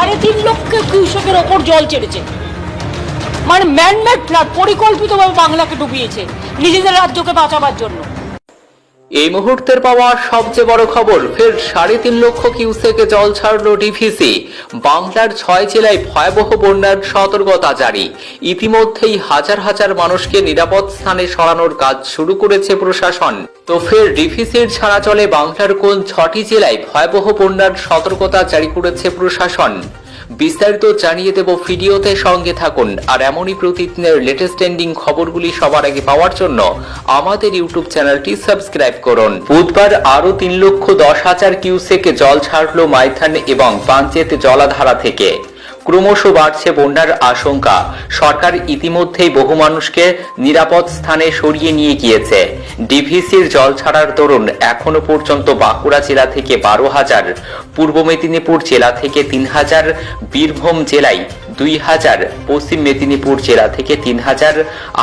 সাড়ে তিন লক্ষ কৃষকের ওপর জল ছেড়েছে মানে ম্যানমেড ফ্লাড পরিকল্পিতভাবে বাংলাকে ডুবিয়েছে, নিজেদের রাজ্যকে বাঁচাবার জন্য। এই মুহূর্তের পাওয়া সবচেয়ে বড় খবর, ফের সাড়ে তিন লক্ষ কিউসেকে জল ছাড়ল ডিভিসি বাংলার ছয় জেলায় ভয়াবহ বন্যার সতর্কতা জারি। ইতিমধ্যেই হাজার হাজার মানুষকে নিরাপদ স্থানে সরানোর কাজ শুরু করেছে প্রশাসন। তো ফের ডিভিসির ছাড়া চলে বাংলার কোন ছটি জেলায় ভয়াবহ বন্যার সতর্কতা জারি করেছে প্রশাসন? বিস্তারিত জানিয়ে দেব ভিডিওতে সঙ্গে থাকুন। আর এমনই প্রতিদিনের লেটেস্ট ট্রেন্ডিং খবরগুলি সবার আগে পাওয়ার জন্য আমাদের ইউটিউব চ্যানেলটি সাবস্ক্রাইব করুন। বুধবার আরও তিন লক্ষ দশ হাজার কিউসেক জল ছাড়ল মাইথান এবং পাঞ্চেত জলাধারা থেকে। ক্রমশ বাড়ছে বন্যার আশঙ্কা। সরকার ইতিমধ্যেই বহু মানুষকে নিরাপদ স্থানে সরিয়ে নিয়ে গিয়েছে। ডিভিসির জল ছাড়ার দরুন এখনও পর্যন্ত বাঁকুড়া জেলা থেকে বারো হাজার, পূর্ব মেদিনীপুর জেলা থেকে তিন হাজার, বীরভূম জেলায় দুই হাজার, পশ্চিম মেদিনীপুর জেলা থেকে তিন হাজার,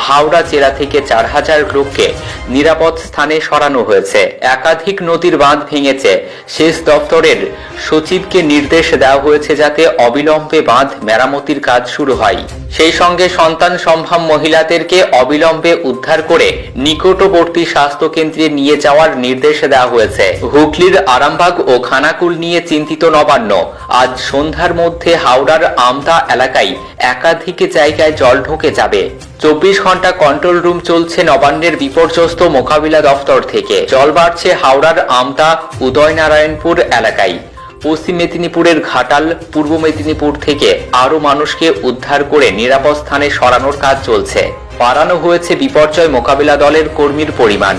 হাওড়া জেলা থেকে চার হাজার লোককে নিরাপদ স্থানে সরানো হয়েছে। একাধিক নদীর বাঁধ ভেঙেছে। সেচ দপ্তরের সচিবকে নির্দেশ দেওয়া হয়েছে যাতে অবিলম্বে বাঁধ মেরামতির কাজ শুরু হয়। সেই সঙ্গে সন্তান সম্ভ্রাম মহিলাদেরকে অবিলম্বে উদ্ধার করে নিকটবর্তী স্বাস্থ্য কেন্দ্রে নিয়ে যাওয়ার নির্দেশ দেওয়া হয়েছে। হুগলির আরামবাগ ও খানাকুল নিয়ে চিন্তিত নবান্ন। আজ সন্ধ্যার মধ্যে হাওড়ার আমতা এলাকায় একাধিক জায়গায় জল ঢুকে যাবে। চব্বিশ ঘণ্টা কন্ট্রোল রুম চলছে নবান্নের বিপর্যস্ত মোকাবিলা দফতর থেকে। জল বাড়ছে হাওড়ার আমতা, উদয়নারায়ণপুর এলাকায়। পশ্চিম মেদিনীপুরের ঘাটাল, পূর্ব মেদিনীপুর থেকে আরও মানুষকে উদ্ধার করে নিরাপদ স্থানে সরানোর কাজ চলছে। বাড়ানো হয়েছে বিপর্যয় মোকাবিলা দলের কর্মীর পরিমাণ।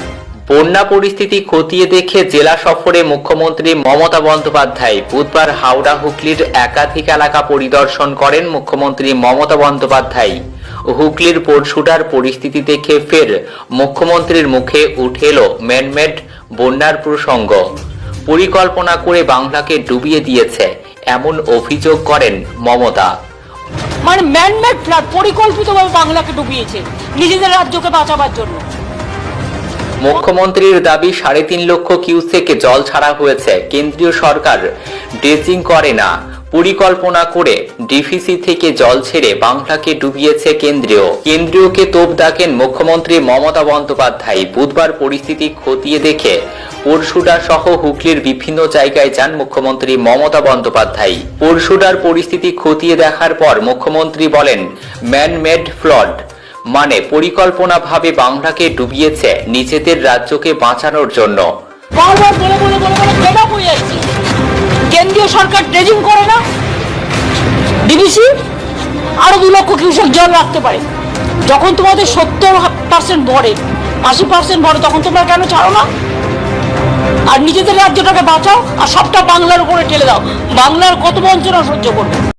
বন্যা পরিস্থিতি খতিয়ে দেখে জেলা সফরে মুখ্যমন্ত্রী মমতা বন্দ্যোপাধ্যায় বুধবার হাওড়া হুগলির একাধিক এলাকা পরিদর্শন করেন মুখ্যমন্ত্রী মমতা বন্দ্যোপাধ্যায়। হুগলির পরশুটার পরিস্থিতি দেখে ফের মুখ্যমন্ত্রীর মুখে উঠে এলো ম্যানমেড বন্যার প্রসঙ্গ। পরিকল্পনা করে বাংলাকে ডুবিয়ে দিয়েছে, এমন অভিযোগ করেন মমতা। মানে ম্যানমেড ফ্লাড পরিকল্পিতভাবে বাংলাকে ডুবিয়েছে, নিজেদের রাজ্যকে বাঁচাবার জন্য। মুখ্যমন্ত্রীর দাবি সাড়ে তিন লক্ষ কিউসেকে জল ছাড়া হয়েছে। কেন্দ্রীয় সরকার ড্রেজিং করে না। পরিকল্পনা করে ডিভিসি থেকে জল ছেড়ে বাংলাকে ডুবিয়েছে কেন্দ্রীয়। কেন্দ্রীয়কে তোপ ডাকেন মুখ্যমন্ত্রী মমতা বন্দ্যোপাধ্যায়। বুধবার পরিস্থিতি খতিয়ে দেখে পরশুডা সহ হুগলির বিভিন্ন জায়গায় যান মুখ্যমন্ত্রী মমতা বন্দ্যোপাধ্যায়। পরশুডার পরিস্থিতি খতিয়ে দেখার পর মুখ্যমন্ত্রী বলেন, ম্যানমেড ফ্লড। মানে পরিকল্পনাভাবে বাংলাকে ডুবিয়েছে নিজেদের রাজ্যকে বাঁচানোর জন্য। কেন্দ্রীয় সরকার ড্রেজিং করে না, ডিবিসি আরও দু লক্ষ কিউসেক জল রাখতে পারে। যখন তোমাদের সত্তর পার্সেন্ট ভরে, আশি পার্সেন্ট ভরে, তখন তোমরা কেন ছাড়ো না? আর নিজেদের রাজ্যটাকে বাঁচাও, আর সবটা বাংলার উপরে ঠেলে দাও। বাংলার কত বঞ্চনা সহ্য করবে?